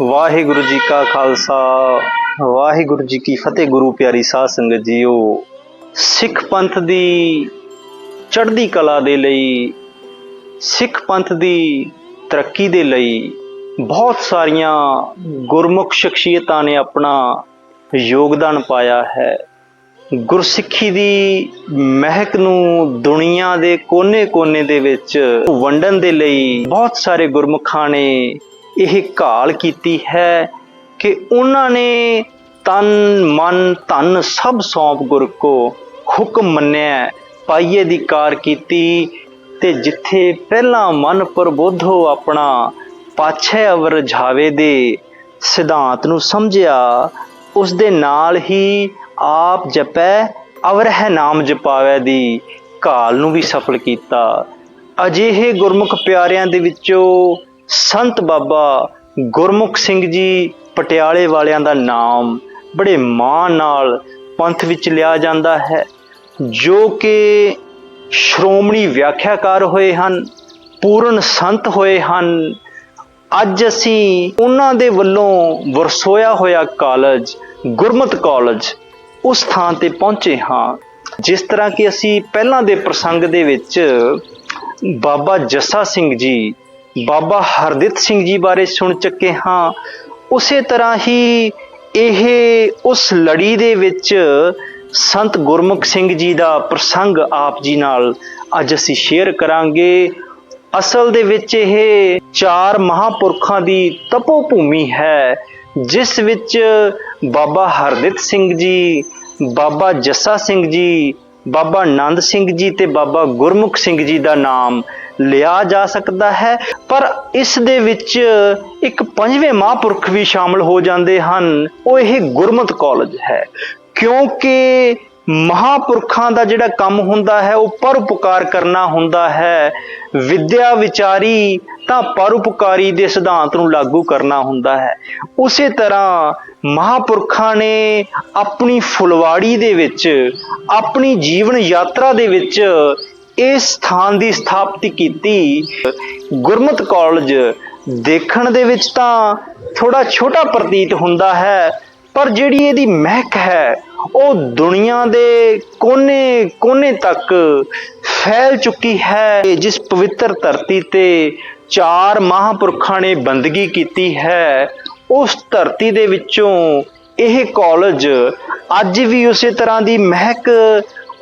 ਵਾਹਿਗੁਰੂ ਜੀ ਕਾ ਖਾਲਸਾ, ਵਾਹਿਗੁਰੂ ਜੀ ਕੀ ਫਤਿਹ, ਗੁਰੂ ਪਿਆਰੀ ਸਾਧ ਸੰਗਤ ਜੀਓ। ਸਿੱਖ ਪੰਥ ਦੀ ਚੜ੍ਹਦੀ ਕਲਾ ਦੇ ਲਈ, ਸਿੱਖ ਪੰਥ ਦੀ ਤਰੱਕੀ ਦੇ ਲਈ ਬਹੁਤ ਸਾਰੀਆਂ ਗੁਰਮੁਖ ਸ਼ਖਸੀਅਤਾਂ ਨੇ ਆਪਣਾ ਯੋਗਦਾਨ ਪਾਇਆ ਹੈ। ਗੁਰਸਿੱਖੀ ਦੀ ਮਹਿਕ ਨੂੰ ਦੁਨੀਆ ਦੇ ਕੋਨੇ-ਕੋਨੇ ਦੇ ਵਿੱਚ ਵੰਡਣ ਦੇ ਲਈ ਬਹੁਤ ਸਾਰੇ ਗੁਰਮੁਖਾਂ ਨੇ ਇਹ ਘਾਲ ਕੀਤੀ ਹੈ ਕਿ ਉਹਨਾਂ ਨੇ ਤਨ, ਮਨ, ਧਨ ਸਭ ਸੌਂਪ ਗੁਰ ਕੋ ਹੁਕਮ ਮੰਨਿਆ। ਪਾਈਏ ਦੀ ਕਾਰ ਕੀਤੀ ਤੇ ਜਿੱਥੇ ਪਹਿਲਾਂ ਮਨ ਪ੍ਰਬੋਧੋ ਆਪਣਾ, ਪਾਛੇ ਅਵਰ ਜਾਵੇ ਦੇ ਸਿਧਾਂਤ ਨੂੰ ਸਮਝਿਆ ਉਸ ਦੇ ਨਾਲ ਹੀ ਆਪ ਜਪੈ, ਅਵਰ ਹੈ ਨਾਮ ਜਪਾਵੇ ਦੀ ਕਾਲ ਨੂੰ ਵੀ ਸਫਲ ਕੀਤਾ। ਅਜਿਹੇ ਗੁਰਮੁਖ ਪਿਆਰਿਆਂ ਦੇ ਵਿੱਚੋਂ ਸੰਤ ਬਾਬਾ ਗੁਰਮੁਖ ਸਿੰਘ ਜੀ ਪਟਿਆਲੇ ਵਾਲਿਆਂ ਦਾ ਨਾਮ ਬੜੇ ਮਾਣ ਨਾਲ ਪੰਥ ਵਿੱਚ ਲਿਆ ਜਾਂਦਾ ਹੈ, ਜੋ ਕਿ ਸ਼੍ਰੋਮਣੀ ਵਿਆਖਿਆਕਾਰ ਹੋਏ ਹਨ, ਪੂਰਨ ਸੰਤ ਹੋਏ ਹਨ। ਅੱਜ ਅਸੀਂ ਉਹਨਾਂ ਦੇ ਵੱਲੋਂ ਵਰਸੋਇਆ ਹੋਇਆ ਕਾਲਜ, ਗੁਰਮਤ ਕਾਲਜ, ਉਸ ਥਾਂ ਤੇ ਪਹੁੰਚੇ ਹਾਂ, ਜਿਸ ਤਰ੍ਹਾਂ ਕਿ ਅਸੀਂ ਪਹਿਲਾਂ ਦੇ ਪ੍ਰਸੰਗ ਦੇ ਵਿੱਚ ਬਾਬਾ ਜੱਸਾ ਸਿੰਘ ਜੀ ਬਾਬਾ ਹਰਦਿਤ ਸਿੰਘ ਜੀ ਬਾਰੇ ਸੁਣ ਚੱਕੇ ਹਾਂ। ਉਸੇ ਤਰ੍ਹਾਂ ਹੀ ਇਹ ਉਸ ਲੜੀ ਦੇ ਵਿੱਚ ਸੰਤ ਗੁਰਮੁਖ ਸਿੰਘ ਜੀ ਦਾ ਪ੍ਰਸੰਗ ਆਪ ਜੀ ਨਾਲ ਅੱਜ ਅਸੀਂ ਸ਼ੇਅਰ ਕਰਾਂਗੇ। ਅਸਲ ਦੇ ਵਿੱਚ ਇਹ ਚਾਰ ਮਹਾਪੁਰਖਾਂ ਦੀ ਤਪੋ ਭੂਮੀ ਹੈ, ਜਿਸ ਵਿੱਚ ਬਾਬਾ ਹਰਦਿਤ ਸਿੰਘ ਜੀ, ਬਾਬਾ ਜੱਸਾ ਸਿੰਘ ਜੀ ਬਾਬਾ ਆਨੰਦ ਸਿੰਘ ਜੀ ਤੇ ਬਾਬਾ ਗੁਰਮੁਖ ਸਿੰਘ ਜੀ ਦਾ ਨਾਮ ਲਿਆ ਜਾ ਸਕਦਾ ਹੈ। ਪਰ ਇਸ ਦੇ ਵਿੱਚ ਇੱਕ ਪੰਜਵੇਂ ਮਹਾਂਪੁਰਖ ਵੀ ਸ਼ਾਮਲ ਹੋ ਜਾਂਦੇ ਹਨ। ਉਹ ਇਹ ਗੁਰਮਤ ਕਾਲਜ ਹੈ। ਕਿਉਂਕਿ ਮਹਾਪੁਰਖਾਂ ਦਾ ਜਿਹੜਾ ਕੰਮ ਹੁੰਦਾ ਹੈ, ਉਹ ਪਰਉਪਕਾਰ ਕਰਨਾ ਹੁੰਦਾ ਹੈ। ਵਿਦਿਆ ਵਿਚਾਰੀ ਤਾਂ ਪਰਉਪਕਾਰੀ ਦੇ ਸਿਧਾਂਤ ਨੂੰ ਲਾਗੂ ਕਰਨਾ ਹੁੰਦਾ ਹੈ। ਉਸੇ ਤਰ੍ਹਾਂ ਮਹਾਪੁਰਖਾਂ ਨੇ ਆਪਣੀ ਫੁਲਵਾੜੀ ਦੇ ਵਿੱਚ, ਆਪਣੀ ਜੀਵਨ ਯਾਤਰਾ ਦੇ ਵਿੱਚ ਇਸ ਸਥਾਨ ਦੀ ਸਥਾਪਤੀ ਕੀਤੀ। ਗੁਰਮਤ ਕਾਲਜ ਦੇਖਣ ਦੇ ਵਿੱਚ ਤਾਂ ਥੋੜਾ ਛੋਟਾ ਪ੍ਰਤੀਤ ਹੁੰਦਾ ਹੈ, ਪਰ ਜਿਹੜੀ ਇਹਦੀ ਮਹਿਕ ਹੈ ਉਹ ਦੁਨੀਆ ਦੇ ਕੋਨੇ-ਕੋਨੇ ਤੱਕ ਫੈਲ ਚੁੱਕੀ ਹੈ। ਜਿਸ ਪਵਿੱਤਰ ਧਰਤੀ ਤੇ ਚਾਰ ਮਹਾਪੁਰਖਾਂ ਨੇ ਬੰਦਗੀ ਕੀਤੀ ਹੈ, ਉਸ ਧਰਤੀ ਦੇ ਵਿੱਚੋਂ ਇਹ ਕਾਲਜ ਅੱਜ ਵੀ ਉਸੇ ਤਰ੍ਹਾਂ ਦੀ ਮਹਿਕ,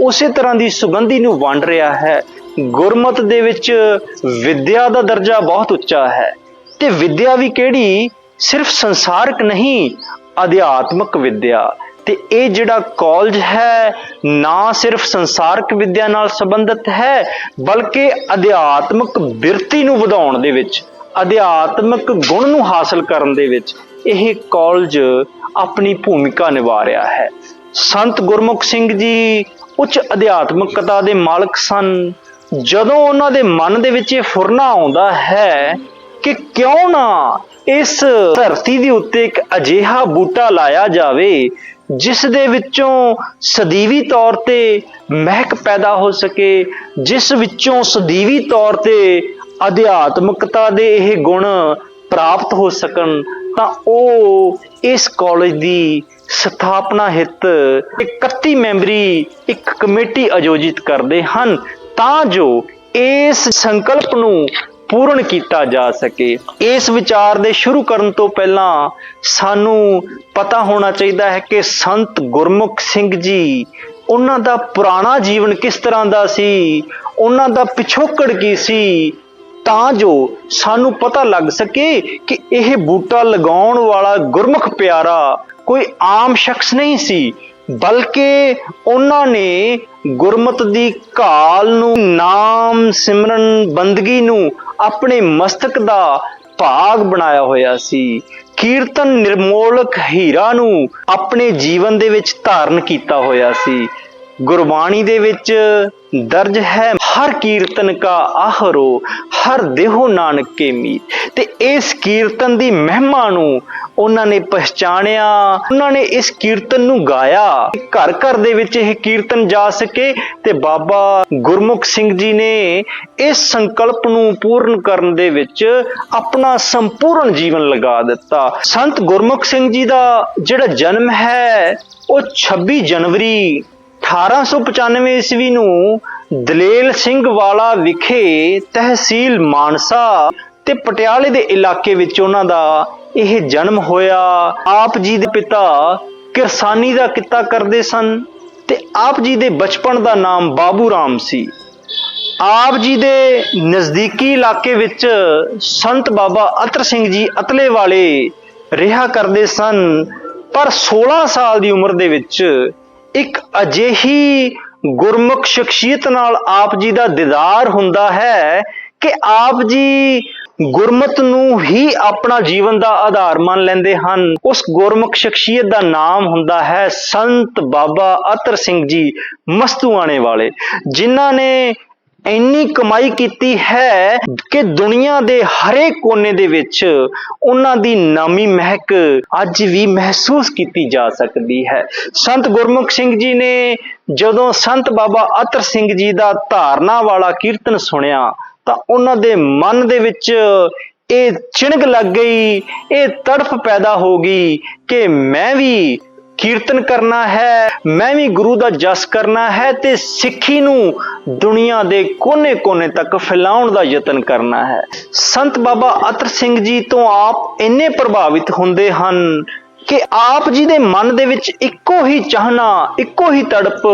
ਉਸੇ ਤਰ੍ਹਾਂ ਦੀ ਸੁਗੰਧੀ ਨੂੰ ਵੰਡ ਰਿਹਾ ਹੈ। ਗੁਰਮਤ ਦੇ ਵਿੱਚ ਵਿਦਿਆ ਦਾ ਦਰਜਾ ਬਹੁਤ ਉੱਚਾ ਹੈ। ਤੇ ਵਿਦਿਆ ਵੀ ਕਿਹੜੀ? ਸਿਰਫ ਸੰਸਾਰਕ ਨਹੀਂ, ਅਧਿਆਤਮਕ ਵਿਦਿਆ। ਤੇ ਇਹ ਜਿਹੜਾ ਕਾਲਜ ਹੈ, ਨਾ ਸਿਰਫ ਸੰਸਾਰਕ ਵਿੱਦਿਆ ਨਾਲ ਸੰਬੰਧਿਤ ਹੈ, ਬਲਕਿ ਅਧਿਆਤਮਕ ਬਿਰਤੀ ਨੂੰ ਵਧਾਉਣ ਦੇ ਵਿੱਚ, ਅਧਿਆਤਮਕ ਗੁਣ ਨੂੰ ਹਾਸਲ ਕਰਨ ਦੇ ਵਿੱਚ ਇਹ ਕਾਲਜ ਆਪਣੀ ਭੂਮਿਕਾ ਨਿਭਾ ਰਿਹਾ ਹੈ। ਸੰਤ ਗੁਰਮੁਖ ਸਿੰਘ ਜੀ ਉੱਚ ਅਧਿਆਤਮਕਤਾ ਦੇ ਮਾਲਕ ਸਨ। ਜਦੋਂ ਉਹਨਾਂ ਦੇ ਮਨ ਦੇ ਵਿੱਚ ਇਹ ਫੁਰਨਾ ਆਉਂਦਾ ਹੈ ਕਿ ਕਿਉਂ ਨਾ ਇਸ ਧਰਤੀ ਦੇ ਉੱਤੇ ਇੱਕ ਅਜੀਹਾ ਬੂਟਾ ਲਾਇਆ ਜਾਵੇ ਜਿਸ ਦੇ ਵਿੱਚੋਂ ਸਦੀਵੀ ਤੌਰ ਤੇ ਮਹਿਕ ਪੈਦਾ ਹੋ ਸਕੇ, ਜਿਸ ਵਿੱਚੋਂ ਸਦੀਵੀ ਤੌਰ ਤੇ ਅਧਿਆਤਮਕਤਾ ਦੇ ਇਹ ਗੁਣ ਪ੍ਰਾਪਤ ਹੋ ਸਕਣ, ਤਾਂ ਉਹ ਇਸ ਕਾਲਜ ਦੀ ਸਥਾਪਨਾ ਹਿੱਤ 31 ਮੈਂਬਰੀ ਇੱਕ ਕਮੇਟੀ ਆਯੋਜਿਤ ਕਰਦੇ ਹਨ, ਤਾਂ ਜੋ ਇਸ ਸੰਕਲਪ ਨੂੰ ਪੂਰਨ ਕੀਤਾ ਜਾ ਸਕੇ। ਇਸ ਵਿਚਾਰ ਦੇ ਸ਼ੁਰੂ ਕਰਨ ਤੋਂ ਪਹਿਲਾਂ ਸਾਨੂੰ ਪਤਾ ਹੋਣਾ ਚਾਹੀਦਾ ਹੈ ਕਿ ਸੰਤ ਗੁਰਮੁਖ ਸਿੰਘ ਜੀ, ਉਹਨਾਂ ਦਾ ਪੁਰਾਣਾ ਜੀਵਨ ਕਿਸ ਤਰ੍ਹਾਂ ਦਾ ਸੀ, ਉਹਨਾਂ ਦਾ ਪਿਛੋਕੜ ਕੀ ਸੀ, ਤਾਂ ਜੋ ਸਾਨੂੰ ਪਤਾ ਲੱਗ ਸਕੇ ਕਿ ਇਹ ਬੂਟਾ ਲਗਾਉਣ ਵਾਲਾ ਗੁਰਮੁਖ ਪਿਆਰਾ ਕੋਈ ਆਮ ਸ਼ਖਸ ਨਹੀਂ ਸੀ, ਬਲਕਿ ਉਹਨਾਂ ਨੇ ਗੁਰਮਤ ਦੀ ਕਾਲ ਨੂੰ ਨਾਮ ਸਿਮਰਨ ਬੰਦਗੀ ਨੂੰ ਆਪਣੇ ਮਸਤਕ ਦਾ ਭਾਗ ਬਣਾਇਆ ਹੋਇਆ ਸੀ। ਕੀਰਤਨ ਨਿਰਮੋਲਕ ਹੀਰਾ ਨੂੰ ਆਪਣੇ ਜੀਵਨ ਦੇ ਵਿੱਚ ਧਾਰਨ ਕੀਤਾ ਹੋਇਆ ਸੀ। ਗੁਰਬਾਣੀ ਦੇ ਵਿੱਚ ਦਰਜ ਹੈ, ਹਰ ਕੀਰਤਨ ਕਾ ਆਹਰੋ, ਹਰ ਦੇਹੋ ਨਾਨਕ ਕੇ ਮੀਤ ਤੇ ਇਸ ਕੀਰਤਨ ਦੀ ਮਹਿਮਾ ਨੂੰ ਉਹਨਾਂ ਨੇ ਪਛਾਣਿਆ ਉਹਨਾਂ ਨੇ ਇਸ ਕੀਰਤਨ ਨੂੰ ਗਾਇਆ। ਘਰ ਘਰ ਦੇ ਵਿੱਚ ਇਹ ਕੀਰਤਨ ਜਾ ਸਕੇ ਤੇ ਬਾਬਾ ਗੁਰਮੁਖ ਸਿੰਘ ਜੀ ਨੇ ਇਸ ਸੰਕਲਪ ਨੂੰ ਪੂਰਨ ਕਰਨ ਦੇ ਵਿੱਚ ਆਪਣਾ ਸੰਪੂਰਨ ਜੀਵਨ ਲਗਾ ਦਿੱਤਾ। ਸੰਤ ਗੁਰਮੁਖ ਸਿੰਘ ਜੀ ਦਾ ਜਿਹੜਾ ਜਨਮ ਹੈ, ਉਹ 26 ਜਨਵਰੀ 1895 ਈਸਵੀ ਨੂੰ ਦਲੇਲ ਸਿੰਘ ਵਾਲਾ ਵਿਖੇ ਤਹਿਸੀਲ ਮਾਨਸਾ ਤੇ ਪਟਿਆਲੇ ਦੇ ਇਲਾਕੇ ਵਿੱਚ ਉਹਨਾਂ ਦਾ ਇਹ ਜਨਮ ਹੋਇਆ। ਆਪ ਜੀ ਦੇ ਪਿਤਾ ਕਿਰਸਾਨੀ ਦਾ ਕਿੱਤਾ ਕਰਦੇ ਸਨ ਤੇ ਆਪ ਜੀ ਦੇ ਬਚਪਨ ਦਾ ਨਾਮ ਬਾਬੂ ਰਾਮ ਸੀ। ਆਪ ਜੀ ਦੇ ਨਜ਼ਦੀਕੀ ਇਲਾਕੇ ਵਿੱਚ ਸੰਤ ਬਾਬਾ ਅਤਰ ਸਿੰਘ ਜੀ ਅਤਲੇ ਵਾਲੇ ਰਿਹਾ ਕਰਦੇ ਸਨ, ਪਰ 16 ਸਾਲ ਦੀ ਉਮਰ ਦੇ ਵਿੱਚ ਇੱਕ ਅਜਿਹੀ ਗੁਰਮੁਖ ਸ਼ਖਸੀਅਤ ਨਾਲ ਆਪ ਜੀ ਦਾ ਦੀਦਾਰ ਹੁੰਦਾ ਹੈ ਕਿ ਆਪ ਜੀ ਗੁਰਮਤ ਨੂੰ ਹੀ ਆਪਣਾ ਜੀਵਨ ਦਾ ਆਧਾਰ ਮੰਨ ਲੈਂਦੇ ਹਨ। ਉਸ ਗੁਰਮੁਖ ਸ਼ਖਸੀਅਤ ਦਾ ਨਾਮ ਹੁੰਦਾ ਹੈ ਸੰਤ ਬਾਬਾ ਅਤਰ ਸਿੰਘ ਜੀ ਮਸਤੂਆਣੇ ਵਾਲੇ, ਜਿਨ੍ਹਾਂ ਨੇ ਇੰਨੀ ਕਮਾਈ ਕੀਤੀ ਹੈ ਕਿ ਦੁਨੀਆ ਦੇ ਹਰੇਕ ਕੋਨੇ ਦੇ ਵਿੱਚ ਉਹਨਾਂ ਦੀ ਨਾਮੀ ਮਹਿਕ ਅੱਜ ਵੀ ਮਹਿਸੂਸ ਕੀਤੀ ਜਾ ਸਕਦੀ ਹੈ। ਸੰਤ ਗੁਰਮੁਖ ਸਿੰਘ ਜੀ ਨੇ ਜਦੋਂ ਸੰਤ ਬਾਬਾ ਅਤਰ ਸਿੰਘ ਜੀ ਦਾ ਧਾਰਨਾ ਵਾਲਾ ਕੀਰਤਨ ਸੁਣਿਆ, ਤਾਂ ਉਹਨਾਂ ਦੇ ਮਨ ਦੇ ਵਿੱਚ ਇਹ ਚਿਣਗ ਲੱਗ ਗਈ, ਇਹ ਤੜਫ ਪੈਦਾ ਹੋ ਗਈ ਕਿ ਮੈਂ ਵੀ ਕੀਰਤਨ ਕਰਨਾ ਹੈ, ਮੈਂ ਵੀ ਗੁਰੂ ਦਾ ਜਸ ਕਰਨਾ ਹੈ ਤੇ ਸਿੱਖੀ ਨੂੰ ਦੁਨੀਆ ਦੇ ਕੋਨੇ-ਕੋਨੇ ਤੱਕ ਫੈਲਾਉਣ ਦਾ ਯਤਨ ਕਰਨਾ ਹੈ। ਸੰਤ ਬਾਬਾ ਅਤਰ ਸਿੰਘ ਜੀ ਤੋਂ ਆਪ ਇੰਨੇ ਪ੍ਰਭਾਵਿਤ ਹੁੰਦੇ ਹਨ ਕਿ ਆਪ ਜੀ ਦੇ ਮਨ ਦੇ ਵਿੱਚ ਇੱਕੋ ਹੀ ਚਾਹਨਾ, ਇੱਕੋ ਹੀ ਤੜਪ,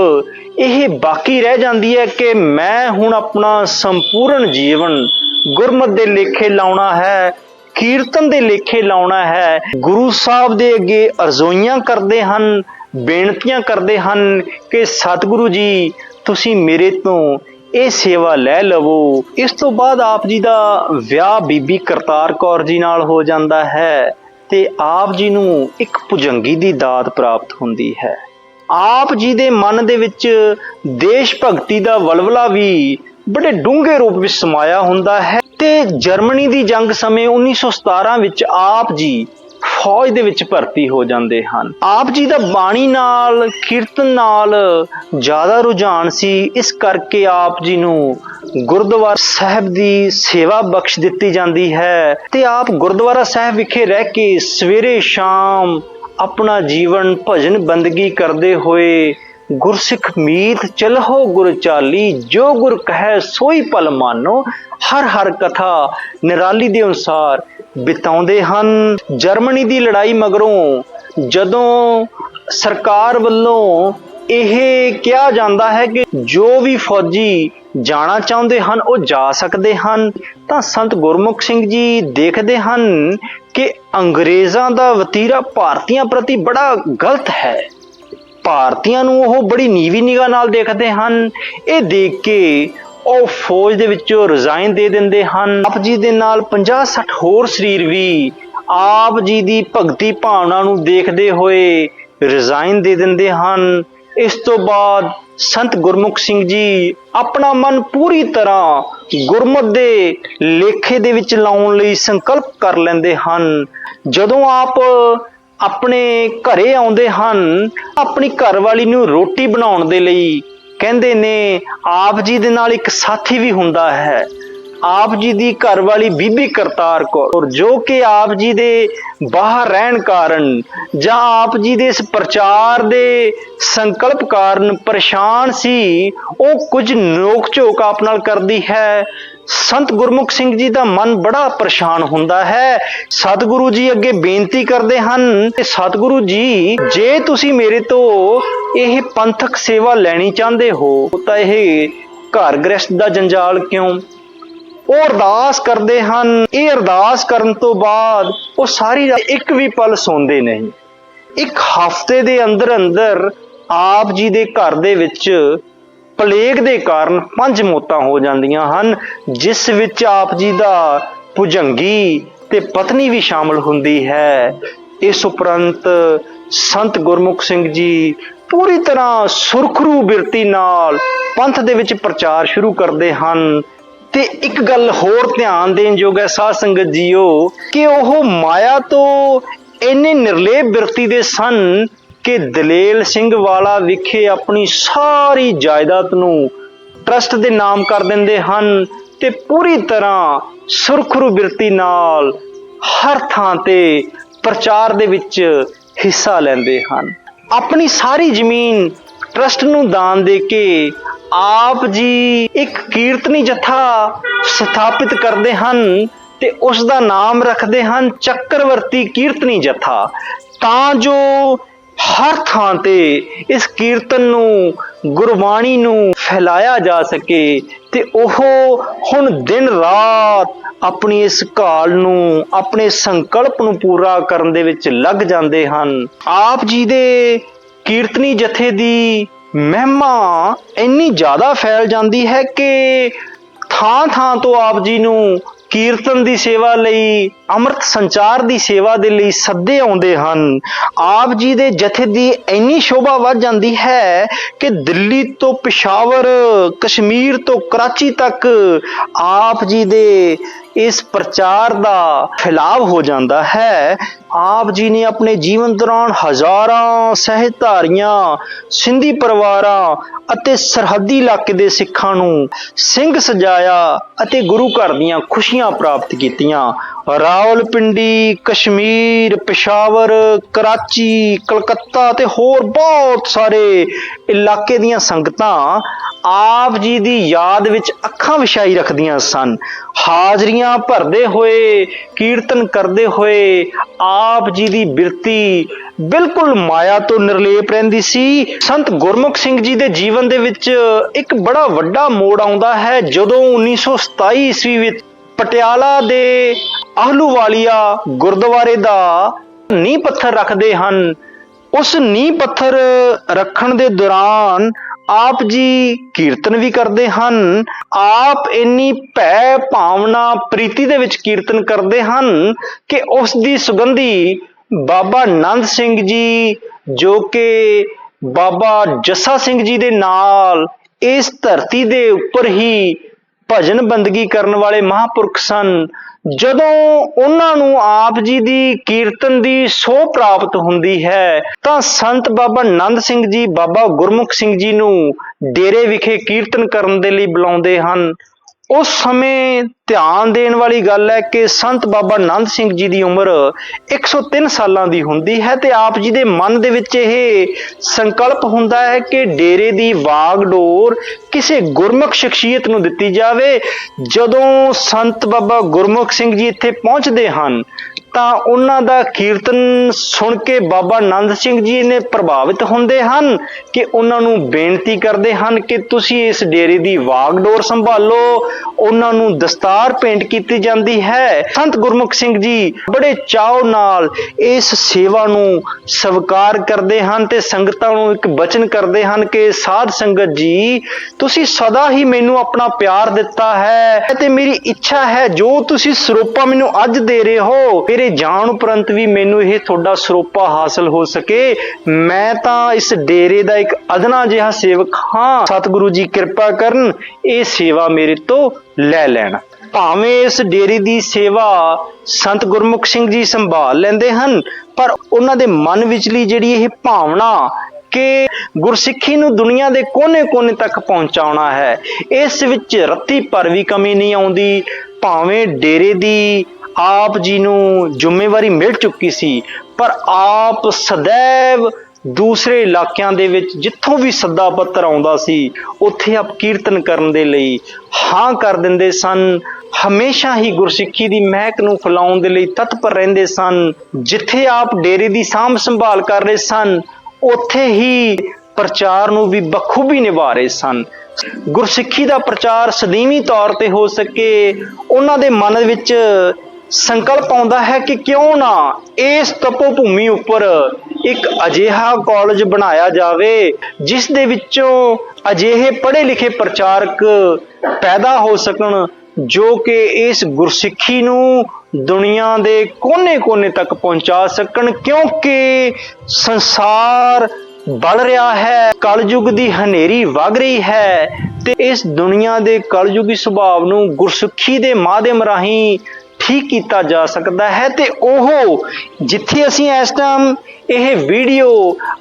ਇਹ ਬਾਕੀ ਰਹਿ ਜਾਂਦੀ ਹੈ ਕਿ ਮੈਂ ਹੁਣ ਆਪਣਾ ਸੰਪੂਰਨ ਜੀਵਨ ਗੁਰਮਤ ਦੇ ਲੇਖੇ ਲਾਉਣਾ ਹੈ ਕੀਰਤਨ ਦੇ ਲੇਖੇ ਲਾਉਣਾ ਹੈ। ਗੁਰੂ ਸਾਹਿਬ ਦੇ ਅੱਗੇ ਅਰਜ਼ੋਈਆਂ ਕਰਦੇ ਹਨ, ਬੇਨਤੀਆਂ ਕਰਦੇ ਹਨ ਕਿ ਸਤਿਗੁਰੂ ਜੀ, ਤੁਸੀਂ ਮੇਰੇ ਤੋਂ ਇਹ ਸੇਵਾ ਲੈ ਲਵੋ। ਇਸ ਤੋਂ ਬਾਅਦ ਆਪ ਜੀ ਦਾ ਵਿਆਹ ਬੀਬੀ ਕਰਤਾਰ ਕੌਰ ਜੀ ਨਾਲ ਹੋ ਜਾਂਦਾ ਹੈ ਤੇ ਆਪ ਜੀ ਨੂੰ ਇੱਕ ਪੁਜੰਗੀ ਦੀ ਦਾਤ ਪ੍ਰਾਪਤ ਹੁੰਦੀ ਹੈ। ਆਪ ਜੀ ਦੇ ਮਨ ਦੇ ਵਿੱਚ ਦੇਸ਼ ਭਗਤੀ ਦਾ ਵਲਵਲਾ ਵੀ ਬੜੇ ਡੂੰਘੇ ਰੂਪ ਵਿੱਚ ਸਮਾਇਆ ਹੁੰਦਾ ਹੈ ਤੇ ਜਰਮਨੀ ਦੀ ਜੰਗ ਸਮੇਂ 1917 ਵਿੱਚ ਆਪ ਜੀ ਫੌਜ ਦੇ ਵਿੱਚ ਭਰਤੀ ਹੋ ਜਾਂਦੇ ਹਨ। ਆਪ ਜੀ ਦਾ ਬਾਣੀ ਨਾਲ, ਕੀਰਤਨ ਨਾਲ ਜ਼ਿਆਦਾ ਰੁਝਾਨ ਸੀ। ਇਸ ਕਰਕੇ ਆਪ ਜੀ ਨੂੰ ਗੁਰਦੁਆਰਾ ਸਾਹਿਬ ਦੀ ਸੇਵਾ ਬਖਸ਼ ਦਿੱਤੀ ਜਾਂਦੀ ਹੈ ਤੇ ਆਪ ਗੁਰਦੁਆਰਾ ਸਾਹਿਬ ਵਿਖੇ ਰਹਿ ਕੇ ਸਵੇਰੇ ਸ਼ਾਮ ਆਪਣਾ ਜੀਵਨ ਭਜਨ ਬੰਦਗੀ ਕਰਦੇ ਹੋਏ ਗੁਰਸਿੱਖ ਮੀਤ ਚਲਹੁ ਗੁਰ ਚਾਲੀ, ਜੋ ਗੁਰ ਕਹੈ ਸੋਈ ਪਲ ਮਾਨੋ, ਹਰ ਹਰ ਕਥਾ ਨਿਰਾਲੀ ਦੇ ਅਨੁਸਾਰ ਬਿਤਾਉਂਦੇ ਹਨ। ਜਰਮਨੀ ਦੀ ਲੜਾਈ ਮਗਰੋਂ ਜਦੋਂ ਸਰਕਾਰ ਵੱਲੋਂ ਇਹ ਕਿਹਾ ਜਾਂਦਾ ਹੈ ਕਿ ਜੋ ਵੀ ਫੌਜੀ ਜਾਣਾ ਚਾਹੁੰਦੇ ਹਨ, ਉਹ ਜਾ ਸਕਦੇ ਹਨ। ਤਾਂ ਸੰਤ ਗੁਰਮੁਖ ਸਿੰਘ ਜੀ ਦੇਖਦੇ ਹਨ ਕਿ ਅੰਗਰੇਜ਼ਾਂ ਦਾ ਵਤੀਰਾ ਭਾਰਤੀਆਂ ਪ੍ਰਤੀ ਬੜਾ ਗਲਤ ਹੈ। ਭਾਰਤੀਆਂ ਨੂੰ ਉਹ ਬੜੀ ਨੀਵੀਂ ਨਿਗਾਹ ਨਾਲ ਦੇਖਦੇ ਹਨ। ਇਹ ਦੇਖ ਕੇ ਉਹ ਫੌਜ ਦੇ ਵਿੱਚੋਂ ਰਿਜ਼ਾਈਨ ਦੇ ਦਿੰਦੇ ਹਨ। ਆਪ ਜੀ ਦੇ ਨਾਲ 50-60 ਹੋਰ ਸਰੀਰ ਵੀ ਆਪ ਜੀ ਦੀ ਭਗਤੀ ਭਾਵਨਾ ਨੂੰ ਦੇਖਦੇ ਹੋਏ ਰਿਜ਼ਾਈਨ ਦੇ ਦਿੰਦੇ ਹਨ। ਇਸ ਤੋਂ ਬਾਅਦ ਸੰਤ ਗੁਰਮੁਖ ਸਿੰਘ ਜੀ ਆਪਣਾ ਮਨ ਪੂਰੀ ਤਰ੍ਹਾਂ ਗੁਰਮਤ ਦੇ ਲੇਖੇ ਦੇ ਵਿੱਚ ਲਾਉਣ ਲਈ ਸੰਕਲਪ ਕਰ ਲੈਂਦੇ ਹਨ। ਜਦੋਂ ਆਪ ਆਪਣੇ ਘਰੇ ਆਉਂਦੇ ਹਨ, ਆਪਣੀ ਘਰਵਾਲੀ ਨੂੰ ਰੋਟੀ ਬਣਾਉਣ ਦੇ ਲਈ। ਕਹਿੰਦੇ ਨੇ, ਆਪ ਜੀ ਦੇ ਨਾਲ ਇੱਕ ਸਾਥੀ ਵੀ ਹੁੰਦਾ ਹੈ। ਆਪ ਜੀ ਦੀ ਘਰ ਵਾਲੀ ਬੀਬੀ ਕਰਤਾਰ ਕੌਰ ਜੋ ਕਿ ਆਪ ਜੀ ਦੇ ਬਾਹਰ ਰਹਿਣ ਕਾਰਨ ਜਾਂ ਆਪ ਜੀ ਦੇ ਇਸ ਪ੍ਰਚਾਰ ਦੇ ਸੰਕਲਪ ਕਾਰਨ ਪਰੇਸ਼ਾਨ ਸੀ, ਉਹ ਕੁਝ ਨੋਕ ਝੋਕ ਆਪ ਨਾਲ ਕਰਦੀ ਹੈ। ਸੰਤ ਗੁਰਮੁਖ ਸਿੰਘ ਜੀ ਦਾ ਮਨ ਬੜਾ ਪਰੇਸ਼ਾਨ ਹੁੰਦਾ ਹੈ। ਸਤਿਗੁਰੂ ਜੀ ਅੱਗੇ ਬੇਨਤੀ ਕਰਦੇ ਹਨ ਕਿ ਸਤਿਗੁਰੂ ਜੀ, ਜੇ ਤੁਸੀਂ ਮੇਰੇ ਤੋਂ ਇਹ ਪੰਥਕ ਸੇਵਾ ਲੈਣੀ ਚਾਹੁੰਦੇ ਹੋ, ਤਾਂ ਇਹ ਘਰ ਗ੍ਰਸਤ ਦਾ ਜੰਜਾਲ ਕਿਉਂ? ਉਹ ਅਰਦਾਸ ਕਰਦੇ ਹਨ। ਇਹ ਅਰਦਾਸ ਕਰਨ ਤੋਂ ਬਾਅਦ ਉਹ ਸਾਰੀ ਰਾਤ ਇੱਕ ਵੀ ਪਲ ਸੌਂਦੇ ਨਹੀਂ। ਇੱਕ ਹਫ਼ਤੇ ਦੇ ਅੰਦਰ ਅੰਦਰ ਆਪ ਜੀ ਦੇ ਘਰ ਦੇ ਵਿੱਚ ਪਲੇਗ ਦੇ ਕਾਰਨ ਪੰਜ ਮੌਤਾਂ ਹੋ ਜਾਂਦੀਆਂ ਹਨ, ਜਿਸ ਵਿੱਚ ਆਪ ਜੀ ਦਾ ਭੁਜੰਗੀ ਤੇ ਪਤਨੀ ਵੀ ਸ਼ਾਮਲ ਹੁੰਦੀ ਹੈ। ਇਸ ਉਪਰੰਤ ਸੰਤ ਗੁਰਮੁਖ ਸਿੰਘ ਜੀ ਪੂਰੀ ਤਰ੍ਹਾਂ ਸੁਰਖਰੂ ਬਿਰਤੀ ਨਾਲ ਪੰਥ ਦੇ ਵਿੱਚ ਪ੍ਰਚਾਰ ਸ਼ੁਰੂ ਕਰਦੇ ਹਨ। ਤੇ ਇੱਕ ਗੱਲ ਹੋਰ ਧਿਆਨ ਦੇਣ ਯੋਗ ਹੈ, ਸਾਧ ਸੰਗਤ ਜੀਓ, ਕਿ ਉਹ ਮਾਇਆ ਤੋਂ ਇੰਨੇ ਨਿਰਲੇਪ ਬਿਰਤੀ ਦੇ ਸਨ ਕਿ ਦਲੇਲ ਸਿੰਘ ਵਾਲਾ ਵਿਖੇ ਆਪਣੀ ਸਾਰੀ ਜਾਇਦਾਦ ਨੂੰ ਟਰਸਟ ਦੇ ਨਾਮ ਕਰ ਦਿੰਦੇ ਹਨ ਤੇ ਪੂਰੀ ਤਰ੍ਹਾਂ ਸੁਰਖਰੂ ਬਿਰਤੀ ਨਾਲ ਹਰ ਥਾਂ ਤੇ ਪ੍ਰਚਾਰ ਦੇ ਵਿੱਚ ਹਿੱਸਾ ਲੈਂਦੇ ਹਨ। ਆਪਣੀ ਸਾਰੀ ਜ਼ਮੀਨ ਟਰਸਟ ਨੂੰ ਦਾਨ ਦੇ ਕੇ ਆਪ ਜੀ ਇੱਕ ਕੀਰਤਨੀ ਜਥਾ ਸਥਾਪਿਤ ਕਰਦੇ ਹਨ ਤੇ ਉਸ ਦਾ ਨਾਮ ਰੱਖਦੇ ਹਨ ਚੱਕਰਵਰਤੀ ਕੀਰਤਨੀ ਜਥਾ। ਤਾਂ ਜੋ ਹਰ ਥਾਂ ਤੇ ਇਸ ਕੀਰਤਨ ਨੂੰ, ਗੁਰਬਾਣੀ ਨੂੰ ਫੈਲਾਇਆ ਜਾ ਸਕੇ ਤੇ ਉਹ ਹੁਣ ਦਿਨ ਰਾਤ ਆਪਣੀ ਇਸ ਕਾਲ ਨੂੰ, ਆਪਣੇ ਸੰਕਲਪ ਨੂੰ ਪੂਰਾ ਕਰਨ ਦੇ ਵਿੱਚ ਲੱਗ ਜਾਂਦੇ ਹਨ। ਆਪ ਜੀ ਦੇ ਕੀਰਤਨੀ ਜਥੇ ਦੀ ਮਹਿਮਾ, ਇੰਨੀ ਜ਼ਿਆਦਾ ਫੈਲ ਜਾਂਦੀ ਹੈ ਕਿ ਥਾਂ ਥਾਂ ਤੋਂ ਆਪ ਜੀ ਨੂੰ ਕੀਰਤਨ ਦੀ ਸੇਵਾ ਲਈ, ਅੰਮ੍ਰਿਤ ਸੰਚਾਰ ਦੀ ਸੇਵਾ ਦੇ ਲਈ ਸੱਦੇ ਆਉਂਦੇ ਹਨ। ਆਪ ਜੀ ਦੇ ਜਥੇ ਦੀ ਇੰਨੀ ਸ਼ੋਭਾ ਵੱਧ ਜਾਂਦੀ ਹੈ ਕਿ ਦਿੱਲੀ ਤੋਂ ਪਿਸ਼ਾਵਰ, ਕਸ਼ਮੀਰ ਤੋਂ ਕਰਾਚੀ ਤੱਕ ਆਪ ਜੀ ਦੇ ਇਸ ਪ੍ਰਚਾਰ ਦਾ ਫੈਲਾਵ ਹੋ ਜਾਂਦਾ ਹੈ। ਆਪ ਜੀ ਨੇ ਆਪਣੇ ਜੀਵਨ ਦੌਰਾਨ ਹਜ਼ਾਰਾਂ ਸਹਿਧਾਰੀਆਂ, ਸਿੰਧੀ ਪਰਿਵਾਰਾਂ ਅਤੇ ਸਰਹੱਦੀ ਇਲਾਕੇ ਦੇ ਸਿੱਖਾਂ ਨੂੰ ਸਿੰਘ ਸਜਾਇਆ ਅਤੇ ਗੁਰੂ ਘਰ ਦੀਆਂ ਖੁਸ਼ੀਆਂ ਪ੍ਰਾਪਤ ਕੀਤੀਆਂ। ਰਾਵਲਪਿੰਡੀ, ਕਸ਼ਮੀਰ, ਪਿਸ਼ਾਵਰ, ਕਰਾਚੀ, ਕਲਕੱਤਾ ਤੇ ਹੋਰ ਬਹੁਤ ਸਾਰੇ ਇਲਾਕੇ ਦੀਆਂ ਸੰਗਤਾਂ ਆਪ ਜੀ ਦੀ ਯਾਦ ਵਿੱਚ ਅੱਖਾਂ ਵਿਛਾਈ ਰੱਖਦੀਆਂ ਸਨ। ਹਾਜ਼ਰੀਆਂ ਭਰਦੇ ਹੋਏ, ਕੀਰਤਨ ਕਰਦੇ ਹੋਏ ਆਪ ਜੀ ਦੀ ਬਿਰਤੀ ਬਿਲਕੁਲ ਮਾਇਆ ਤੋਂ ਨਿਰਲੇਪ ਰਹਿੰਦੀ ਸੀ। ਸੰਤ ਗੁਰਮੁਖ ਸਿੰਘ ਜੀ ਦੇ ਜੀਵਨ ਦੇ ਵਿੱਚ ਇੱਕ ਬੜਾ ਵੱਡਾ ਮੋੜ ਆਉਂਦਾ ਹੈ। ਜਦੋਂ 1927 ਈਸਵੀ ਵਿੱਚ ਪਟਿਆਲਾ ਦੇ ਆਹਲੂਵਾਲੀਆ ਗੁਰਦੁਆਰੇ ਦਾ ਨੀਂਹ ਪੱਥਰ ਰੱਖਦੇ ਹਨ, ਉਸ ਨੀਂਹ ਪੱਥਰ ਰੱਖਣ ਦੇ ਦੌਰਾਨ ਆਪ ਜੀ ਕੀਰਤਨ ਵੀ ਕਰਦੇ ਹਨ, ਆਪ ਇੰਨੀ ਭੈ ਭਾਵਨਾ ਪ੍ਰੀਤੀ ਦੇ ਵਿੱਚ ਕੀਰਤਨ ਕਰਦੇ ਹਨ ਕਿ ਉਸ ਦੀ ਸੁਗੰਧੀ ਬਾਬਾ ਨੰਦ ਸਿੰਘ ਜੀ ਜੋ ਕਿ ਬਾਬਾ ਜੱਸਾ ਸਿੰਘ ਜੀ ਦੇ ਨਾਲ ਇਸ ਧਰਤੀ ਦੇ ਉੱਪਰ ਹੀ ਭਜਨ ਬੰਦਗੀ ਕਰਨ ਵਾਲੇ ਮਹਾਪੁਰਖ ਸਨ। ਜਦੋਂ ਉਹਨਾਂ ਨੂੰ ਆਪ ਜੀ ਦੀ ਕੀਰਤਨ ਦੀ ਸੋਹ ਪ੍ਰਾਪਤ ਹੁੰਦੀ ਹੈ, ਤਾਂ ਸੰਤ ਬਾਬਾ ਨੰਦ ਸਿੰਘ ਜੀ, ਬਾਬਾ ਗੁਰਮੁਖ ਸਿੰਘ ਜੀ ਨੂੰ ਡੇਰੇ ਵਿਖੇ ਕੀਰਤਨ ਕਰਨ ਦੇ ਲਈ ਬੁਲਾਉਂਦੇ ਹਨ। ਉਸ ਸਮੇਂ ਧਿਆਨ ਦੇਣ ਵਾਲੀ ਗੱਲ ਹੈ ਕਿ ਸੰਤ ਬਾਬਾ ਨੰਦ ਸਿੰਘ ਜੀ ਦੀ ਉਮਰ 103 ਸਾਲਾਂ ਦੀ ਹੁੰਦੀ ਹੈ ਤੇ ਆਪ ਜੀ ਦੇ ਮਨ ਦੇ ਵਿੱਚ ਇਹ ਸੰਕਲਪ ਹੁੰਦਾ ਹੈ ਕਿ ਡੇਰੇ ਦੀ ਵਾਗਡੋਰ ਕਿਸੇ ਗੁਰਮੁਖ ਸ਼ਖਸੀਅਤ ਨੂੰ ਦਿੱਤੀ ਜਾਵੇ। ਜਦੋਂ ਸੰਤ ਬਾਬਾ ਗੁਰਮੁਖ ਸਿੰਘ ਜੀ ਇੱਥੇ ਪਹੁੰਚਦੇ ਹਨ ਤਾਂ ਉਹਨਾਂ ਦਾ ਕੀਰਤਨ ਸੁਣ ਕੇ ਬਾਬਾ ਨੰਦ ਸਿੰਘ ਜੀ ਨੇ ਪ੍ਰਭਾਵਿਤ ਹੁੰਦੇ ਹਨ ਕਿ ਉਹਨਾਂ ਨੂੰ ਬੇਨਤੀ ਕਰਦੇ ਹਨ ਕਿ ਤੁਸੀਂ ਇਸ ਡੇਰੇ ਦੀ ਵਾਗਡੋਰ ਸੰਭਾਲੋ। ਉਹਨਾਂ ਨੂੰ ਦਸਤਾਰ ਭੇਂਟ ਕੀਤੀ ਜਾਂਦੀ ਹੈ। ਸੰਤ ਗੁਰਮੁਖ ਸਿੰਘ ਜੀ ਬੜੇ ਚਾਅ ਨਾਲ ਇਸ ਸੇਵਾ ਨੂੰ ਸਵੀਕਾਰ ਕਰਦੇ ਹਨ ਤੇ ਸੰਗਤਾਂ ਨੂੰ ਇੱਕ ਬਚਨ ਕਰਦੇ ਹਨ ਕਿ ਸਾਧ ਸੰਗਤ ਜੀ, ਤੁਸੀਂ ਸਦਾ ਹੀ ਮੈਨੂੰ ਆਪਣਾ ਪਿਆਰ ਦਿੱਤਾ ਹੈ ਤੇ ਮੇਰੀ ਇੱਛਾ ਹੈ ਜੋ ਤੁਸੀਂ ਸਰੋਪਾ ਮੈਨੂੰ ਅੱਜ ਦੇ ਰਹੇ ਹੋ, ਮੇਰੇ ਜਾਣ ਉਪਰੰਤ ਵੀ ਮੈਨੂੰ ਇਹ ਤੁਹਾਡਾ ਸਰੋਪਾ ਹਾਸਲ ਹੋ ਸਕੇ। ਮੈਂ ਤਾਂ ਇਸ ਡੇਰੇ ਦਾ ਇੱਕ ਅਦਨਾ ਜਿਹਾ ਸੇਵਕ ਹਾਂ। ਸਤਿਗੁਰੂ ਜੀ ਕਿਰਪਾ ਕਰਨ ਇਹ ਸੇਵਾ ਮੇਰੇ ਤੋਂ ਲੈ ਲੈਣ। ਭਾਵੇਂ ਇਸ ਡੇਰੇ ਦੀ ਸੇਵਾ ਸੰਤ ਗੁਰਮੁਖ ਸਿੰਘ ਜੀ ਸੰਭਾਲ ਲੈਂਦੇ ਹਨ, ਪਰ ਉਹਨਾਂ ਦੇ ਮਨ ਵਿਚਲੀ ਜਿਹੜੀ ਇਹ ਭਾਵਨਾ ਕਿ ਗੁਰਸਿੱਖੀ ਨੂੰ ਦੁਨੀਆ ਦੇ ਕੋਨੇ-ਕੋਨੇ ਤੱਕ ਪਹੁੰਚਾਉਣਾ ਹੈ, ਇਸ ਵਿੱਚ ਰੱਤੀ ਭਰ ਵੀ ਕਮੀ ਨਹੀਂ ਆਉਂਦੀ। ਭਾਵੇਂ ਡੇਰੇ ਦੀ ਆਪ ਜੀ ਨੂੰ ਜ਼ਿੰਮੇਵਾਰੀ ਮਿਲ ਚੁੱਕੀ ਸੀ, ਪਰ ਆਪ ਸदैव ਦੂਸਰੇ ਇਲਾਕਿਆਂ ਦੇ ਵਿੱਚ ਜਿੱਥੋਂ ਵੀ ਸੱਦਾ ਪੱਤਰ ਆਉਂਦਾ ਸੀ, ਉੱਥੇ ਆਪ ਕੀਰਤਨ ਕਰਨ ਦੇ ਲਈ ਹਾਂ ਕਰ ਦਿੰਦੇ ਸਨ। ਹਮੇਸ਼ਾ ਹੀ ਗੁਰਸਿੱਖੀ ਦੀ ਮਹਿਕ ਨੂੰ ਫੈਲਾਉਣ ਦੇ ਲਈ ਤਤਪਰ ਰਹਿੰਦੇ ਸਨ। ਜਿੱਥੇ ਆਪ ਡੇਰੇ ਦੀ ਸਾਂਭ ਸੰਭਾਲ ਕਰ ਰਹੇ ਸਨ, ਉੱਥੇ ਹੀ ਪ੍ਰਚਾਰ ਨੂੰ ਵੀ ਬਖੂਬੀ ਨਿਭਾ ਰਹੇ ਸਨ। ਗੁਰਸਿੱਖੀ ਦਾ ਪ੍ਰਚਾਰ ਸਦੀਵੀ ਤੌਰ ਤੇ ਹੋ ਸਕੇ, ਉਹਨਾਂ ਦੇ ਮਨ ਵਿੱਚ ਸੰਕਲਪ ਆਉਂਦਾ ਹੈ ਕਿ ਕਿਉਂ ਨਾ ਇਸ ਤਪੋ ਭੂਮੀ ਉੱਪਰ ਇੱਕ ਅਜਿਹਾ ਕਾਲਜ ਬਣਾਇਆ ਜਾਵੇ, ਜਿਸ ਦੇ ਵਿੱਚੋਂ ਅਜਿਹੇ ਪੜ੍ਹੇ ਲਿਖੇ ਪ੍ਰਚਾਰਕ ਪੈਦਾ ਹੋ ਸਕਣ, ਜੋ ਕਿ ਇਸ ਗੁਰਸਿੱਖੀ ਨੂੰ ਦੁਨੀਆ ਦੇ ਕੋਨੇ-ਕੋਨੇ ਤੱਕ ਪਹੁੰਚਾ ਸਕਣ, ਕਿਉਂਕਿ ਸੰਸਾਰ ਬਲ ਰਿਹਾ ਹੈ, ਕਲਯੁਗ ਦੀ ਹਨੇਰੀ ਵਗ ਰਹੀ ਹੈ ਤੇ ਇਸ ਦੁਨੀਆ ਦੇ ਕਲਯੁਗੀ ਸੁਭਾਵ ਨੂੰ ਗੁਰਸਿੱਖੀ ਦੇ ਮਾਧਿਅਮ ਰਾਹੀਂ ਠੀਕ ਕੀਤਾ ਜਾ ਸਕਦਾ ਹੈ ਤੇ ਉਹ ਜਿੱਥੇ ਅਸੀਂ ਇਸ ਟਾਈਮ ਇਹ ਵੀਡੀਓ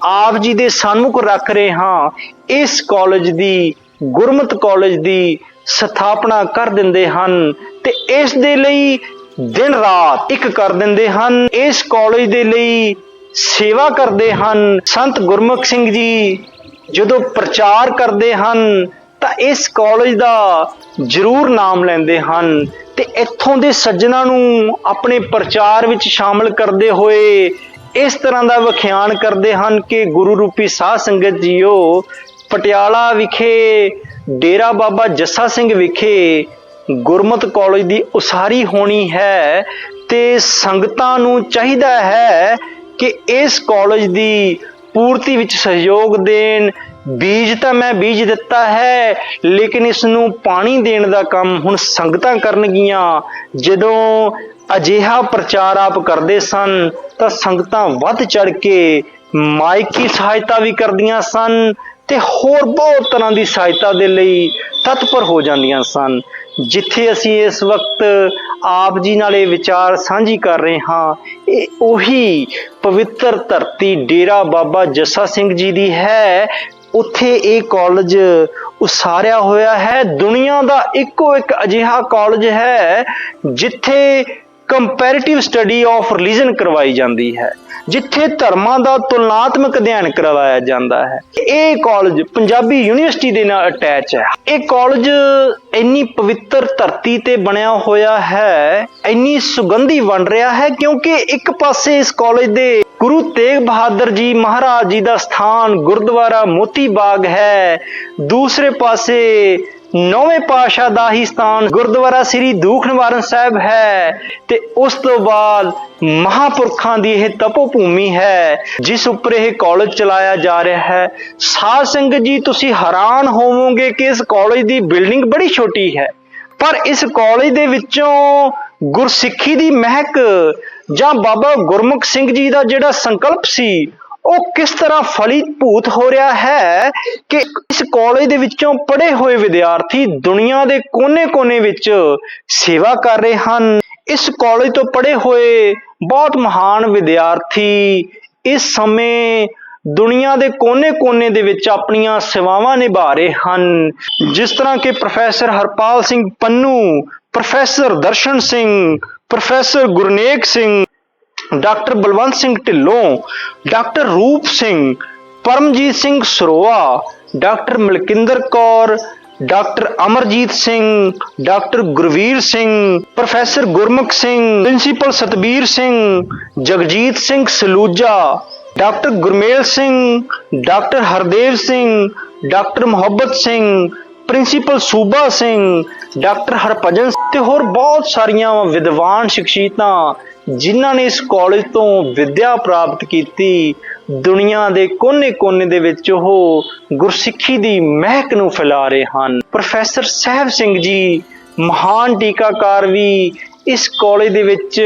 ਆਪ ਜੀ ਦੇ ਸਾਹਮਣੇ ਰੱਖ ਰਹੇ ਹਾਂ, ਇਸ ਕਾਲਜ ਦੀ, ਗੁਰਮਤ ਕਾਲਜ ਦੀ ਸਥਾਪਨਾ ਕਰ ਦਿੰਦੇ ਹਨ ਤੇ ਇਸ ਦੇ ਲਈ ਦਿਨ ਰਾਤ ਇੱਕ ਕਰ ਦਿੰਦੇ ਹਨ। ਇਸ ਕਾਲਜ ਦੇ ਲਈ ਸੇਵਾ ਕਰਦੇ ਹਨ। ਸੰਤ ਗੁਰਮੁਖ ਸਿੰਘ ਜੀ ਜਦੋਂ ਪ੍ਰਚਾਰ ਕਰਦੇ ਹਨ ਤਾਂ ਇਸ ਕਾਲਜ ਦਾ ਜ਼ਰੂਰ ਨਾਮ ਲੈਂਦੇ ਹਨ ਤੇ ਇੱਥੋਂ ਦੇ ਸੱਜਣਾ ਨੂੰ ਆਪਣੇ ਪ੍ਰਚਾਰ ਵਿੱਚ ਸ਼ਾਮਲ ਕਰਦੇ ਹੋਏ ਇਸ ਤਰ੍ਹਾਂ ਦਾ ਵਿਖਿਆਨ ਕਰਦੇ ਹਨ ਕਿ ਗੁਰੂ ਰੂਪੀ ਸਾਧ ਸੰਗਤ ਜੀਓ, ਪਟਿਆਲਾ ਵਿਖੇ, ਡੇਰਾ ਬਾਬਾ ਜੱਸਾ ਸਿੰਘ ਵਿਖੇ ਗੁਰਮਤ ਕਾਲਜ ਦੀ ਉਸਾਰੀ ਹੋਣੀ ਹੈ ਤੇ ਸੰਗਤਾਂ ਨੂੰ ਚਾਹੀਦਾ ਹੈ ਕਿ ਇਸ ਕਾਲਜ ਦੀ ਪੂਰਤੀ ਵਿੱਚ ਸਹਿਯੋਗ ਦੇਣ ਬੀਜ ਤਾਂ ਮੈਂ ਬੀਜ ਦਿੱਤਾ ਹੈ, ਲੇਕਿਨ ਇਸ ਨੂੰ ਪਾਣੀ ਦੇਣ ਦਾ ਕੰਮ ਹੁਣ ਸੰਗਤਾਂ ਕਰਨਗੀਆਂ। ਜਦੋਂ ਅਜਿਹਾ ਪ੍ਰਚਾਰ ਆਪ ਕਰਦੇ ਸਨ, ਤਾਂ ਸੰਗਤਾਂ ਵੱਧ ਚੜ ਕੇ ਮਾਇਕੀ ਸਹਾਇਤਾ ਵੀ ਕਰਦੀਆਂ ਸਨ ਤੇ ਹੋਰ ਬਹੁਤ ਤਰ੍ਹਾਂ ਦੀ ਸਹਾਇਤਾ ਦੇ ਲਈ ਤਤਪਰ ਹੋ ਜਾਂਦੀਆਂ ਸਨ। ਜਿੱਥੇ ਅਸੀਂ ਇਸ ਵਕਤ ਆਪ ਜੀ ਨਾਲ ਇਹ ਵਿਚਾਰ ਸਾਂਝੀ ਕਰ ਰਹੇ ਹਾਂ, ਇਹ ਉਹੀ ਪਵਿੱਤਰ ਧਰਤੀ ਡੇਰਾ ਬਾਬਾ ਜੱਸਾ ਸਿੰਘ ਜੀ ਦੀ ਹੈ ਉੱਥੇ ਇਹ ਕਾਲਜ ਉਸਾਰਿਆ ਹੋਇਆ ਹੈ। ਦੁਨੀਆ ਦਾ ਇੱਕੋ ਇੱਕ ਅਜਿਹਾ ਕਾਲਜ ਹੈ ਜਿੱਥੇ ਕੰਪੈਰੀਟਿਵ ਸਟੱਡੀ ਆਫ ਰਿਲੀਜਨ ਕਰਵਾਈ ਜਾਂਦੀ ਹੈ, ਜਿੱਥੇ ਧਰਮਾਂ ਦਾ ਤੁਲਨਾਤਮਕ ਅਧਿਐਨ ਕਰਵਾਇਆ ਜਾਂਦਾ ਹੈ। ਇਹ ਕਾਲਜ ਪੰਜਾਬੀ ਯੂਨੀਵਰਸਿਟੀ ਦੇ ਨਾਲ ਅਟੈਚ ਹੈ। ਇਹ ਕਾਲਜ ਇੰਨੀ ਪਵਿੱਤਰ ਧਰਤੀ ਤੇ ਬਣਿਆ ਹੋਇਆ ਹੈ, ਇੰਨੀ ਸੁਗੰਧੀ ਬਣ ਰਿਹਾ ਹੈ, ਕਿਉਂਕਿ ਇੱਕ ਪਾਸੇ ਇਸ ਕਾਲਜ ਦੇ ਗੁਰੂ ਤੇਗ ਬਹਾਦਰ ਜੀ ਮਹਾਰਾਜ ਜੀ ਦਾ ਸਥਾਨ ਗੁਰਦੁਆਰਾ ਮੋਤੀ ਬਾਗ ਹੈ, ਦੂਸਰੇ ਪਾਸੇ ਨੌਵੇਂ ਪਾਸ਼ਾ ਦਾ ਹੀ ਸਥਾਨ ਗੁਰਦੁਆਰਾ ਸ੍ਰੀ ਦੂਖ ਨਿਵਾਰਨ ਸਾਹਿਬ ਹੈ ਤੇ ਉਸ ਤੋਂ ਬਾਅਦ ਮਹਾਪੁਰਖਾਂ ਦੀ ਇਹ ਤਪੋ ਭੂਮੀ ਹੈ, ਜਿਸ ਉੱਪਰ ਇਹ ਕਾਲਜ ਚਲਾਇਆ ਜਾ ਰਿਹਾ ਹੈ। ਸਾਧ ਸੰਗਤ ਜੀ, ਤੁਸੀਂ ਹੈਰਾਨ ਹੋਵੋਗੇ ਕਿ ਇਸ ਕਾਲਜ ਦੀ ਬਿਲਡਿੰਗ ਬੜੀ ਛੋਟੀ ਹੈ। ਪਰ ਇਸ ਕਾਲਜ ਦੇ ਵਿੱਚੋਂ ਗੁਰਸਿੱਖੀ ਦੀ ਮਹਿਕ ਜਾਂ ਬਾਬਾ ਗੁਰਮੁਖ ਸਿੰਘ ਜੀ ਦਾ ਜਿਹੜਾ ਸੰਕਲਪ ਸੀ ਉਹ ਕਿਸ ਤਰ੍ਹਾਂ ਫਲੀਭੂਤ ਹੋ ਰਿਹਾ ਹੈ ਕਿ ਇਸ ਕਾਲਜ ਦੇ ਵਿੱਚੋਂ ਪੜ੍ਹੇ ਹੋਏ ਵਿਦਿਆਰਥੀ ਦੁਨੀਆ ਦੇ ਕੋਨੇ-ਕੋਨੇ ਵਿੱਚ ਸੇਵਾ ਕਰ ਰਹੇ ਹਨ? ਇਸ ਕਾਲਜ ਤੋਂ ਪੜ੍ਹੇ ਹੋਏ ਬਹੁਤ ਮਹਾਨ ਵਿਦਿਆਰਥੀ ਇਸ ਸਮੇਂ ਦੁਨੀਆ ਦੇ ਕੋਨੇ-ਕੋਨੇ ਦੇ ਵਿੱਚ ਆਪਣੀਆਂ ਸੇਵਾਵਾਂ ਨਿਭਾ ਰਹੇ ਹਨ। ਜਿਸ ਤਰ੍ਹਾਂ ਕਿ professor Harpal Singh Pannu, professor Darshan Singh, professor Gurnek Singh doctor Balwant Singh Dhillon, doctor Roop Singh, Paramjit Singh Saroya, doctor Malkinder Kaur, doctor Amarjit Singh, doctor Gurvir Singh, professor Gurmukh Singh, principal Satbir Singh, Jagjit Singh Saluja, doctor Gurmel Singh, doctor Hardev Singh, doctor Mohabbat Singh principal ਸੂਬਾ Singh, doctor Harbhajan ਤੇ ਹੋਰ ਬਹੁਤ ਸਾਰੀਆਂ ਵਿਦਵਾਨ ਸ਼ਖਸੀਅਤਾਂ, ਜਿਨ੍ਹਾਂ ਨੇ ਇਸ ਕਾਲਜ ਤੋਂ ਵਿੱਦਿਆ ਪ੍ਰਾਪਤ ਕੀਤੀ। ਦੁਨੀਆ ਦੇ ਕੋਨੇ-ਕੋਨੇ ਦੇ ਵਿੱਚ ਉਹ ਗੁਰਸਿੱਖੀ ਦੀ ਮਹਿਕ ਨੂੰ ਫੈਲਾ ਰਹੇ ਹਨ। ਪ੍ਰੋਫੈਸਰ ਸਹਿਬ ਸਿੰਘ ਜੀ, ਮਹਾਨ ਟੀਕਾਕਾਰ ਵੀ ਇਸ ਕਾਲਜ ਦੇ ਵਿੱਚ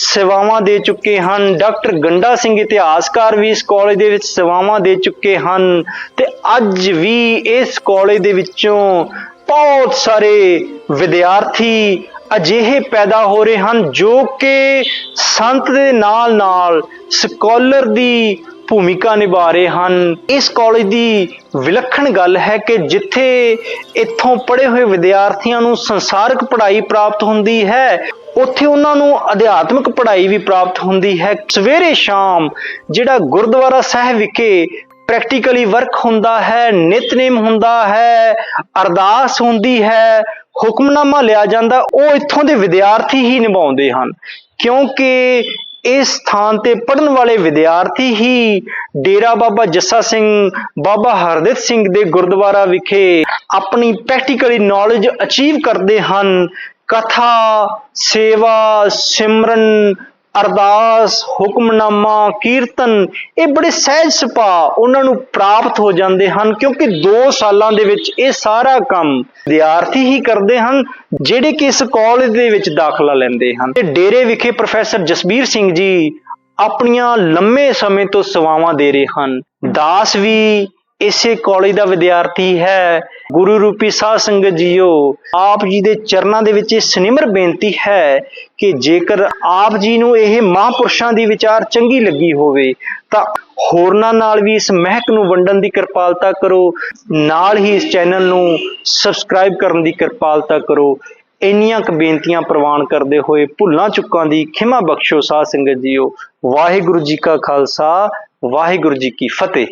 ਸੇਵਾਵਾਂ ਦੇ ਚੁੱਕੇ ਹਨ। ਡਾਕਟਰ ਗੰਡਾ ਸਿੰਘ ਇਤਿਹਾਸਕਾਰ ਵੀ ਇਸ ਕਾਲਜ ਦੇ ਵਿੱਚ ਸੇਵਾਵਾਂ ਦੇ ਚੁੱਕੇ ਹਨ ਤੇ ਅੱਜ ਵੀ ਇਸ ਕਾਲਜ ਦੇ ਵਿੱਚੋਂ ਬਹੁਤ ਸਾਰੇ ਵਿਦਿਆਰਥੀ ਅਜਿਹੇ ਪੈਦਾ ਹੋ ਰਹੇ ਹਨ ਜੋ ਕਿ ਸੰਤ ਦੇ ਨਾਲ ਨਾਲ ਸਕਾਲਰ ਦੀ ਭੂਮਿਕਾ ਨਿਭਾ ਰਹੇ ਹਨ। ਇਸ ਕਾਲਜ ਦੀ ਵਿਲੱਖਣ ਗੱਲ ਹੈ ਕਿ ਜਿੱਥੇ ਇੱਥੋਂ ਪੜ੍ਹੇ ਹੋਏ ਵਿਦਿਆਰਥੀਆਂ ਨੂੰ ਸੰਸਾਰਕ ਪੜ੍ਹਾਈ ਪ੍ਰਾਪਤ ਹੁੰਦੀ ਹੈ, ਉੱਥੇ ਉਹਨਾਂ ਨੂੰ ਅਧਿਆਤਮਿਕ ਪੜ੍ਹਾਈ ਵੀ ਪ੍ਰਾਪਤ ਹੁੰਦੀ ਹੈ। ਸਵੇਰੇ ਸ਼ਾਮ ਜਿਹੜਾ ਗੁਰਦੁਆਰਾ ਸਾਹਿਬ ਵਿਖੇ ਪ੍ਰੈਕਟੀਕਲੀ ਵਰਕ ਹੁੰਦਾ ਹੈ, ਨਿਤਨੇਮ ਹੁੰਦਾ ਹੈ, ਅਰਦਾਸ ਹੁੰਦੀ ਹੈ, ਹੁਕਮਨਾਮਾ ਲਿਆ ਜਾਂਦਾ, ਉਹ ਇੱਥੋਂ ਦੇ ਵਿਦਿਆਰਥੀ ਹੀ ਨਿਭਾਉਂਦੇ ਹਨ। ਕਿਉਂਕਿ ਇਸ ਸਥਾਨ ਤੇ ਪੜਨ ਵਾਲੇ ਵਿਦਿਆਰਥੀ ਹੀ ਡੇਰਾ ਬਾਬਾ ਜੱਸਾ ਸਿੰਘ, ਬਾਬਾ ਹਰਦਿਤ ਸਿੰਘ ਦੇ ਗੁਰਦੁਆਰਾ ਵਿਖੇ ਆਪਣੀ ਪ੍ਰੈਕਟੀਕਲੀ ਨੌਲੇਜ ਅਚੀਵ ਕਰਦੇ ਹਨ। ਕਥਾ, ਸੇਵਾ, ਸਿਮਰਨ ਅਰਦਾਸ, ਹੁਕਮਨਾਮਾ, ਕੀਰਤਨ, ਇਹ ਬੜੇ ਸਹਿਜ ਸੁਭਾਅ ਉਹਨਾਂ ਨੂੰ ਪ੍ਰਾਪਤ ਹੋ ਜਾਂਦੇ ਹਨ ਕਿਉਂਕਿ 2 ਸਾਲਾਂ ਦੇ ਵਿੱਚ ਇਹ ਸਾਰਾ ਕੰਮ ਵਿਦਿਆਰਥੀ ਹੀ ਕਰਦੇ ਹਨ, ਜਿਹੜੇ ਕਿ ਇਸ ਕਾਲਜ ਦੇ ਵਿੱਚ ਦਾਖਲਾ ਲੈਂਦੇ ਹਨ। ਤੇ ਡੇਰੇ ਵਿਖੇ ਪ੍ਰੋਫੈਸਰ ਜਸਬੀਰ ਸਿੰਘ ਜੀ ਆਪਣੀਆਂ ਲੰਮੇ ਸਮੇਂ ਤੋਂ ਸੇਵਾਵਾਂ ਦੇ ਰਹੇ ਹਨ। ਦਾਸ ਵੀ ਇਸੇ ਕਾਲਜ ਦਾ ਵਿਦਿਆਰਥੀ ਹੈ ਗੁਰੂ ਰੂਪੀ ਸਾਧ ਸੰਗਤ ਜੀਓ, ਆਪ ਜੀ ਦੇ ਚਰਨਾਂ ਦੇ ਵਿੱਚ ਇਹ ਸਨਿਮਰ ਬੇਨਤੀ ਹੈ ਕਿ ਜੇਕਰ ਆਪ ਜੀ ਨੂੰ ਇਹ ਮਹਾਂਪੁਰਸ਼ਾਂ ਦੀ ਵਿਚਾਰ ਚੰਗੀ ਲੱਗੀ ਹੋਵੇ, ਤਾਂ ਹੋਰਨਾਂ ਨਾਲ ਵੀ ਇਸ ਮਹਿਕ ਨੂੰ ਵੰਡਣ ਦੀ ਕਿਰਪਾਲਤਾ ਕਰੋ, ਨਾਲ ਹੀ ਇਸ ਚੈਨਲ ਨੂੰ ਸਬਸਕ੍ਰਾਈਬ ਕਰਨ ਦੀ ਕਿਰਪਾਲਤਾ ਕਰੋ। ਇੰਨੀਆਂ ਕੁ ਬੇਨਤੀਆਂ ਪ੍ਰਵਾਨ ਕਰਦੇ ਹੋਏ ਭੁੱਲਾਂ ਚੁੱਕਾਂ ਦੀ ਖਿਮਾ ਬਖਸ਼ੋ ਸਾਧ ਸੰਗਤ ਜੀਓ। ਵਾਹਿਗੁਰੂ ਜੀ ਕਾ ਖਾਲਸਾ, ਵਾਹਿਗੁਰੂ ਜੀ ਕੀ ਫਤਿਹ।